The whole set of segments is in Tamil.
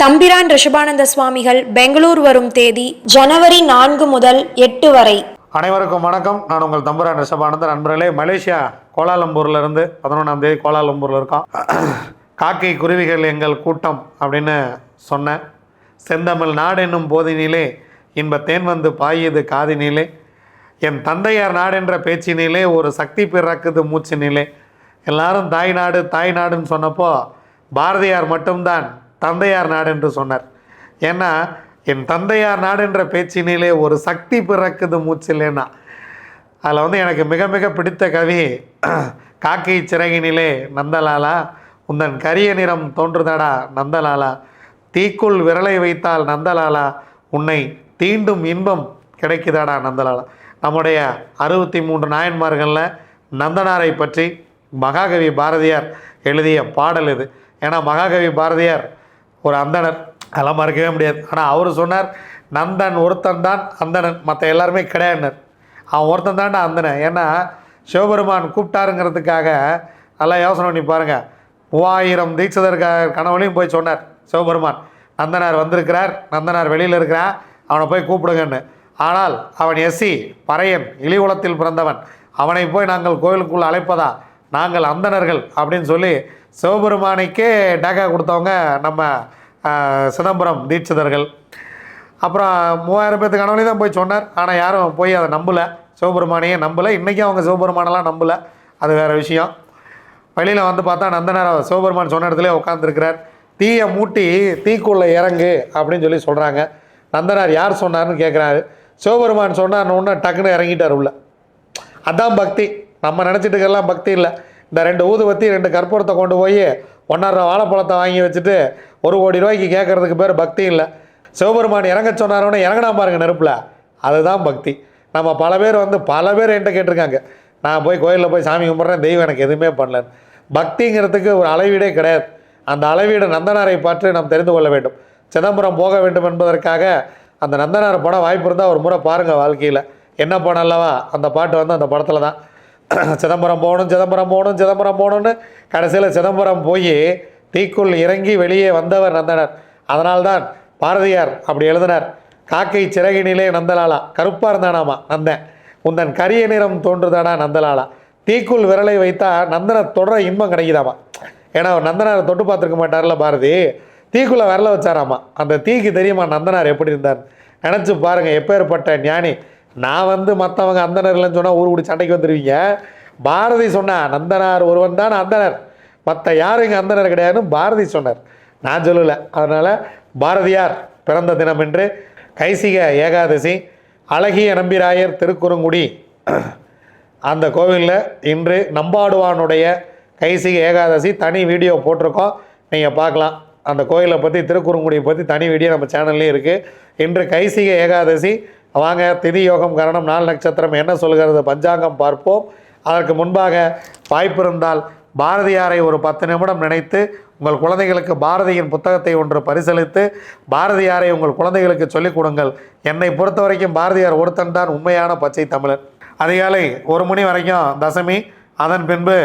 தம்பிரான் ரிஷபானந்த சுவாமிகள் பெங்களூர் வரும் தேதி ஜனவரி நான்கு முதல் எட்டு வரை. அனைவருக்கும் வணக்கம். நான் உங்கள் தம்புரான் ரிஷபானந்தர் நண்பர்களே மலேசியா கோலாலம்பூர்ல இருந்து பதினொன்றாம் தேதி கோலாலம்பூரில் இருக்கோம். காக்கை குருவிகள் எங்கள் கூட்டம் அப்படின்னு சொன்னேன். செந்தமிழ் நாடு என்னும் போதினிலே இன்ப தேன் வந்து பாயுது காதினிலே. என் தந்தையார் நாடென்ற பேச்சினிலே ஒரு சக்தி பிறக்குது மூச்சினிலே. எல்லாரும் தாய் நாடு தாய் நாடுன்னு சொன்னப்போ பாரதியார் மட்டும்தான் தந்தையார் நாடு என்று சொன்னார். ஏன்னா என் தந்தையார் நாடு என்ற பேச்சினிலே ஒரு சக்தி பிறக்குது மூச்சிலேன்னா. அதில் வந்து எனக்கு மிக மிக பிடித்த கவி காக்கை சிறகினிலே நந்தலாலா உந்தன் கரிய நிறம் தோன்றுதடா நந்தலாலா தீக்குள் விரலை வைத்தால் நந்தலாலா உன்னை தீண்டும் இன்பம் கிடைக்குதாடா நந்தலாலா. நம்முடைய அறுபத்தி மூன்று நாயன்மார்களில் நந்தனாரை பற்றி மகாகவி பாரதியார் எழுதிய பாடல் இது. ஏன்னா மகாகவி பாரதியார் ஒரு அந்தணர் அதெல்லாம் மறக்கவே முடியாது. ஆனால் அவர் சொன்னார் நந்தன் ஒருத்தன் தான் அந்தணன். மற்ற எல்லாருமே கிடையாதுனர். அவன் ஒருத்தன் தான்டா அந்தனன் ஏன்னா சிவபெருமான் கூப்பிட்டாருங்கிறதுக்காக நல்லா யோசனை பண்ணி பாருங்கள் மூவாயிரம் தீட்சிதருக்காக கணவனையும் கனவுலையும் போய் சொன்னார் சிவபெருமான். நந்தனார் வந்திருக்கிறார் நந்தனார் வெளியில் இருக்கிறான் அவனை போய் கூப்பிடுங்கன்னு. ஆனால் அவன் எஸ்சி பறையன் இழிகுலத்தில் பிறந்தவன். அவனை போய் நாங்கள் கோயிலுக்குள் அழைப்பதா? நாங்கள் அந்தணர்கள் அப்படின்னு சொல்லி சிவபெருமானைக்கு டேக்கா கொடுத்தவங்க நம்ம சிதம்பரம் தீட்சிதர்கள். அப்புறம் மூவாயிரம் பேர்த்து கனவுலையும் தான் போய் சொன்னார். ஆனால் யாரும் போய் அதை நம்பலை. சிவபெருமானையே நம்பலை. இன்றைக்கும் அவங்க சிவபெருமானெல்லாம் நம்பலை. அது வேறு விஷயம். வெளியில் வந்து பார்த்தா நந்தனார் சிவபெருமான் சொன்ன இடத்துல உட்காந்துருக்கிறார் தீயை மூட்டி தீக்குள்ளே இறங்கு அப்படின்னு சொல்லி சொல்கிறாங்க நந்தனார் யார் சொன்னார்னு கேட்குறாரு சிவபெருமான் சொன்னார்னு ஒன்று டக்குன்னு இறங்கிட்டார் உள்ள. அதான் பக்தி. நம்ம நினச்சிட்டு இருக்கலாம் பக்தி இல்லை. இந்த ரெண்டு ஊதுபத்தி ரெண்டு கற்பூரத்தை கொண்டு போய் ஒன்றரை வாழைப்பழத்தை வாங்கி வச்சுட்டு ஒரு கோடி ரூபாய்க்கு கேட்கறதுக்கு பேர் பக்தி இல்லை. சிவபெருமான் இறங்க சொன்னாரோன்னு இறங்கினா பாருங்க நெருப்பில். அதுதான் பக்தி. நம்ம பல பேர் வந்து பல பேர் என்கிட்ட கேட்டிருக்காங்க. நான் போய் கோயிலில் போய் சாமி கும்பிட்றேன் தெய்வம் எனக்கு எதுவுமே பண்ணலன்னு. பக்திங்கிறதுக்கு ஒரு அளவீடே கிடையாது. அந்த அளவீடு நந்தனாரை பற்றி நாம் தெரிந்து கொள்ள வேண்டும். சிதம்பரம் போக வேண்டும் என்பதற்காக அந்த நந்தனார் படம் வாய்ப்பு இருந்தால் ஒரு முறை பாருங்கள் வாழ்க்கையில். என்ன படம் அல்லவா? அந்த பாட்டு வந்து அந்த படத்தில் தான் சிதம்பரம் போகணும் சிதம்பரம் போகணும் சிதம்பரம் போகணும்னு கடைசியில் சிதம்பரம் போய் தீக்குள் இறங்கி வெளியே வந்தவர் நந்தனர். அதனால்தான் பாரதியார் அப்படி எழுதினார் காக்கை சிறகினிலே நந்தலாலா கருப்பாக இருந்தானாமா நந்தன்? உந்தன் கரிய நிறம் தோன்றுதாடா நந்தலாலா? தீக்குள் விரலை வைத்தா நந்தனை தொடர இன்பம் கிடைக்குதாமா? ஏன்னா அவர் நந்தனாரை தொட்டு பார்த்துருக்க மாட்டார்ல பாரதி. தீக்குள்ளே விரல வச்சாராமா? அந்த தீக்கு தெரியுமா நந்தனார் எப்படி இருந்தார் நினச்சி பாருங்கள் எப்பேற்பட்ட ஞானி. நான் வந்து மற்றவங்க அந்தனர் இல்லைன்னு சொன்னால் ஊர் கூடி சண்டைக்கு வந்துடுவீங்க பாரதி சொன்னா நந்தனார் ஒருவன் தான் அந்தனர். மற்ற யாரும் இங்கே அந்தனர் கிடையாதுன்னு பாரதி சொன்னார். நான் சொல்லலை. அதனால் பாரதியார் பிறந்த தினம் என்று கைசிக ஏகாதசி அழகிய நம்பிராயர் திருக்குறுங்குடி. அந்த கோவிலில் இன்று நம்பாடுவானுடைய கைசிக ஏகாதசி தனி வீடியோ போட்டிருக்கோம். நீங்கள் பார்க்கலாம். அந்த கோயிலை பற்றி திருக்குறுங்குடியை பற்றி தனி வீடியோ நம்ம சேனல்லையும் இருக்குது இன்று கைசிக ஏகாதசி வாங்க திதி யோகம் கரணம் நாள் நட்சத்திரம் என்ன சொல்கிறது பஞ்சாங்கம் பார்ப்போம். அதற்கு முன்பாக வாய்ப்பு இருந்தால் பாரதியாரை ஒரு பத்து நிமிடம் நினைத்து உங்கள் குழந்தைகளுக்கு பாரதியின் புத்தகத்தை ஒன்று பரிசளித்து பாரதியாரை உங்கள் குழந்தைகளுக்கு சொல்லிக் கொடுங்கள். என்னை பொறுத்த வரைக்கும் பாரதியார் ஒருத்தன் தான் உண்மையான பச்சை தமிழர் அதிகாலை ஒரு மணி வரைக்கும் தசமி அதன் பின்பு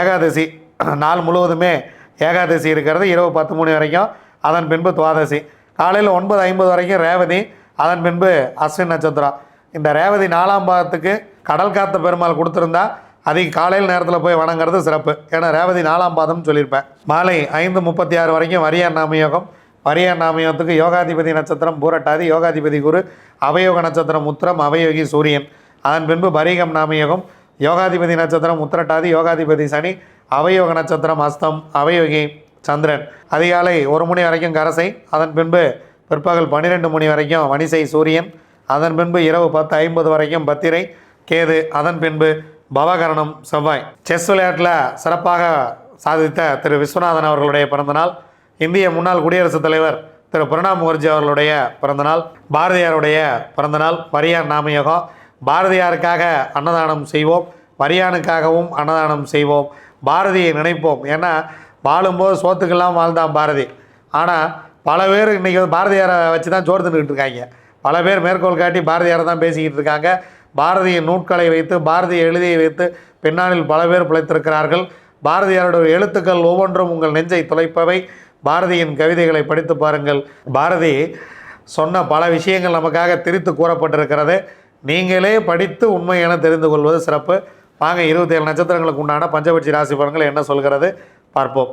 ஏகாதசி. நாள் முழுவதுமே ஏகாதசி இருக்கிறது. இரவு பத்து மணி வரைக்கும் அதன் பின்பு துவாதசி. காலையில் ஒன்பது ஐம்பது வரைக்கும் ரேவதி அதன் பின்பு அஸ்வின் நட்சத்திரம். இந்த ரேவதி நாலாம் பாதத்துக்கு கடல் காத்த பெருமாள் கொடுத்துருந்தா அதிக காலையில் நேரத்தில் போய் வணங்குறது சிறப்பு. ஏன்னா ரேவதி நாலாம் பாதம்னு சொல்லியிருப்பேன். மாலை ஐந்து முப்பத்தி ஆறு வரைக்கும் வரியார் நாமயோகம். வரியார் நாமயோகத்துக்கு யோகாதிபதி நட்சத்திரம் பூரட்டாதி யோகாதிபதி குரு அவயோக நட்சத்திரம் உத்திரம் அவயோகி சூரியன். அதன் பின்பு பரீகம் நாமயோகம். யோகாதிபதி நட்சத்திரம் உத்திரட்டாதி யோகாதிபதி சனி அவயோக நட்சத்திரம் அஸ்தம் அவயோகி சந்திரன். அதிகாலை ஒரு மணி வரைக்கும் கரசை அதன் பின்பு பிற்பகல் பன்னிரெண்டு மணி வரைக்கும் வனிசை சூரியன் அதன் பின்பு இரவு பத்து ஐம்பது வரைக்கும் பத்திரை கேது அதன் பின்பு பவகரணம் செவ்வாய். செஸ் விளையாட்டில் சிறப்பாக சாதித்த திரு விஸ்வநாதன் அவர்களுடைய பிறந்தநாள் இந்திய முன்னாள் குடியரசுத் தலைவர் திரு பிரணாப் முகர்ஜி அவர்களுடைய பிறந்தநாள் பாரதியாருடைய பிறந்தநாள் வரியார் நாமயோகம். பாரதியாருக்காக அன்னதானம் செய்வோம் வரியானுக்காகவும் அன்னதானம் செய்வோம் பாரதியை நினைப்போம். ஏன்னா வாழும்போது சோத்துக்கெல்லாம் வாழ்ந்தான் பாரதி. ஆனால் பல பேர் இன்றைக்கி வந்து பாரதியாரை வச்சு தான் ஜோர் தின்னுக்கிட்டு இருக்காங்க. பல பேர் மேற்கோள் காட்டி பாரதியாரை தான் பேசிக்கிட்டு இருக்காங்க. பாரதியின் நூட்களை வைத்து பாரதிய எழுதியை வைத்து பின்னாளில் பல பேர் பிழைத்திருக்கிறார்கள். பாரதியாருடைய எழுத்துக்கள் ஒவ்வொன்றும் உங்கள் நெஞ்சை துளைப்பவை. பாரதியின் கவிதைகளை படித்து பாருங்கள். பாரதி சொன்ன பல விஷயங்கள் நமக்காக திரித்து கூறப்பட்டிருக்கிறது. நீங்களே படித்து உண்மை என தெரிந்து கொள்வது சிறப்பு. வாங்க இருபத்தி ஏழு நட்சத்திரங்களுக்கு உண்டான பஞ்சபட்சி ராசி பலன்கள் என்ன சொல்கிறது? பார்ப்போம்.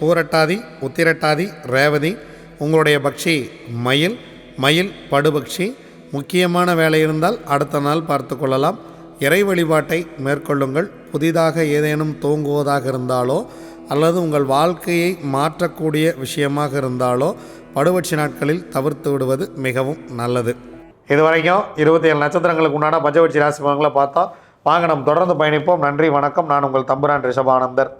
பூரட்டாதி உத்திரட்டாதி ரேவதி உங்களுடைய பக்ஷி மயில் மயில் படுபக்ஷி முக்கியமான வேலை இருந்தால் அடுத்த நாள் பார்த்து கொள்ளலாம். இறை வழிபாட்டை மேற்கொள்ளுங்கள். புதிதாக ஏதேனும் தூங்குவதாக இருந்தாலோ அல்லது உங்கள் வாழ்க்கையை மாற்றக்கூடிய விஷயமாக இருந்தாலோ படுபட்சி நாட்களில் தவிர்த்து விடுவது மிகவும் நல்லது. இது வரைக்கும் இருபத்தி ஏழு நட்சத்திரங்களுக்கு உண்டான பஞ்சபட்சி ராசி பலன்களை பார்த்தோம் வாங்க நம்ம தொடர்ந்து பயணிப்போம். நன்றி வணக்கம். நான் உங்கள் தம்புரான் ரிஷபானந்தர்.